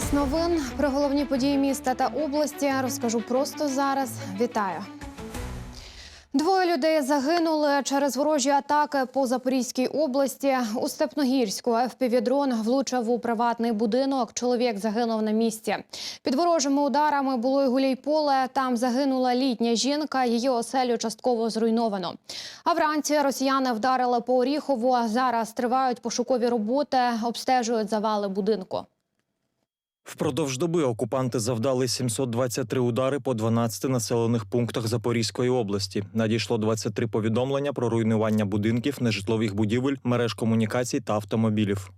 Час новин про головні події міста та області розкажу просто зараз. Вітаю. Двоє людей загинули через ворожі атаки по Запорізькій області. У Степногірську ФПВ-дрон влучив у приватний будинок. Чоловік загинув на місці. Під ворожими ударами було й гуляйполе. Там загинула літня жінка. Її оселю частково зруйновано. А вранці росіяни вдарили по Оріхову. Зараз тривають пошукові роботи, обстежують завали будинку. Впродовж доби окупанти завдали 723 удари по 12 населених пунктах Запорізької області. Надійшло 23 повідомлення про руйнування будинків, нежитлових будівель, мереж комунікацій та автомобілів.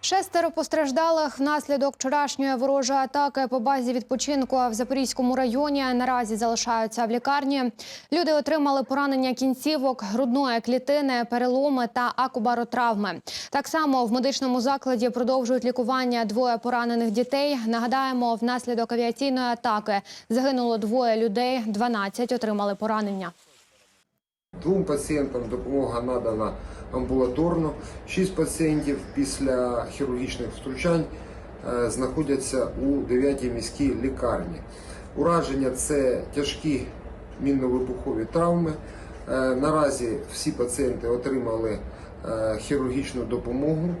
Шестеро постраждалих внаслідок вчорашньої ворожої атаки по базі відпочинку в Запорізькому районі наразі залишаються в лікарні. Люди отримали поранення кінцівок, грудної клітини, переломи та акубаротравми. Так само в медичному закладі продовжують лікування двоє поранених дітей. Нагадаємо, внаслідок авіаційної атаки загинуло двоє людей, 12 отримали поранення. Двом пацієнтам допомога надана амбулаторно. Шість пацієнтів після хірургічних втручань е, знаходяться у 9-й міській лікарні. Ураження це тяжкі мінно-вибухові травми. Е, Наразі всі пацієнти отримали е, хірургічну допомогу.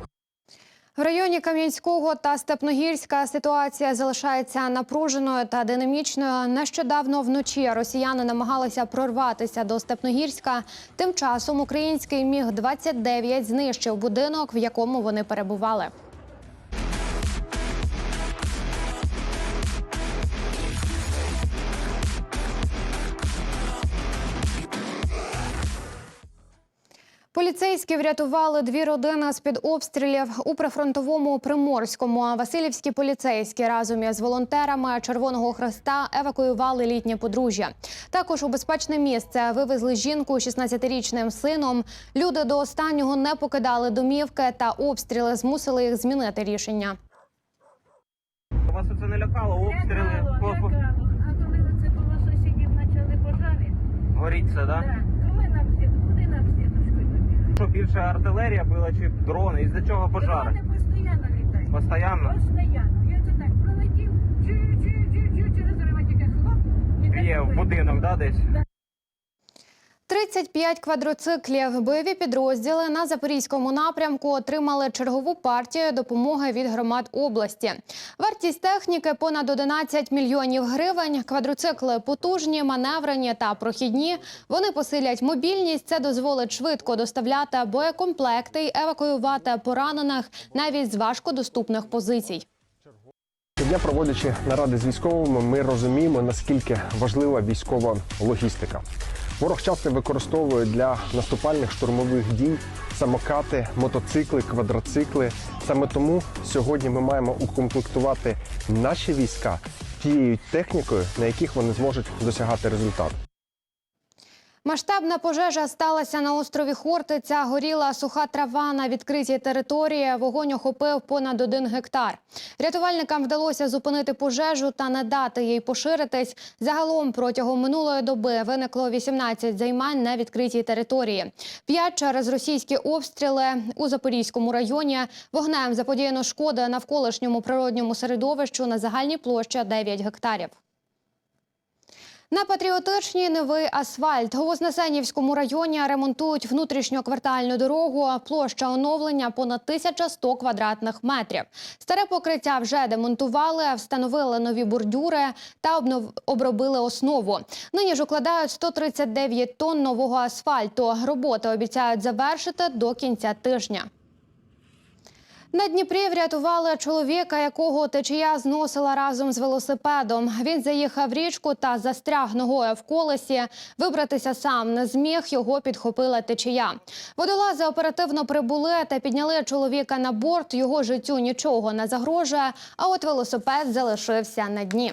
В районі Кам'янського та Степногірська ситуація залишається напруженою та динамічною. Нещодавно вночі росіяни намагалися прорватися до Степногірська. Тим часом український міг 29 знищив будинок, в якому вони перебували. Поліцейські врятували дві родини з під обстрілів у прифронтовому Приморському. А Васильівські поліцейські разом із волонтерами Червоного Хреста евакуювали літнє подружжя. Також у безпечне місце вивезли жінку з 16-річним сином. Люди до останнього не покидали домівки та обстріли змусили їх змінити рішення. Вас це не лякало, обстріли, Лякало, лякало. А коли оце коло сусідів почали пожари, горіть це, да? так, більше артилерія була чи дрони? Із-за чого пожари? Дрони постійно літають. Постоянно? Постійно. Я це так чую, чую, через дерева тільки хлоп. і в будинок, да, десь? 35 квадроциклів. Бойові підрозділи на запорізькому напрямку отримали чергову партію допомоги від громад області. Вартість техніки понад 11 мільйонів гривень. Квадроцикли потужні, маневрені та прохідні. Вони посилять мобільність. Це дозволить швидко доставляти боєкомплекти й евакуювати поранених навіть з важкодоступних позицій. Щодня проводячи наради з військовими, ми розуміємо, наскільки важлива військова логістика. Ворог часто використовує для наступальних штурмових дій самокати, мотоцикли, квадроцикли. Саме тому сьогодні ми маємо укомплектувати наші війська тією технікою, на яких вони зможуть досягати результату. Масштабна пожежа сталася на острові Хортиця. Горіла суха трава на відкритій території. Вогонь охопив понад один гектар. Рятувальникам вдалося зупинити пожежу та не дати їй поширитись. Загалом протягом минулої доби виникло 18 займань на відкритій території. П'ять через російські обстріли у Запорізькому районі. Вогнем заподіяно шкоди навколишньому природньому середовищу на загальній площі 9 гектарів. На патріотичній новий асфальт у Вознесенівському районі ремонтують внутрішньоквартальну дорогу. Площа оновлення понад 1100 квадратних метрів. Старе покриття вже демонтували, встановили нові бордюри та обробили основу. Нині ж укладають 139 тонн нового асфальту. Роботи обіцяють завершити до кінця тижня. На Дніпрі врятували чоловіка, якого течія зносила разом з велосипедом. Він заїхав річку та застряг ногою в колесі. Вибратися сам не зміг. Його підхопила течія. Водолази оперативно прибули та підняли чоловіка на борт. Його життю нічого не загрожує. А от велосипед залишився на дні.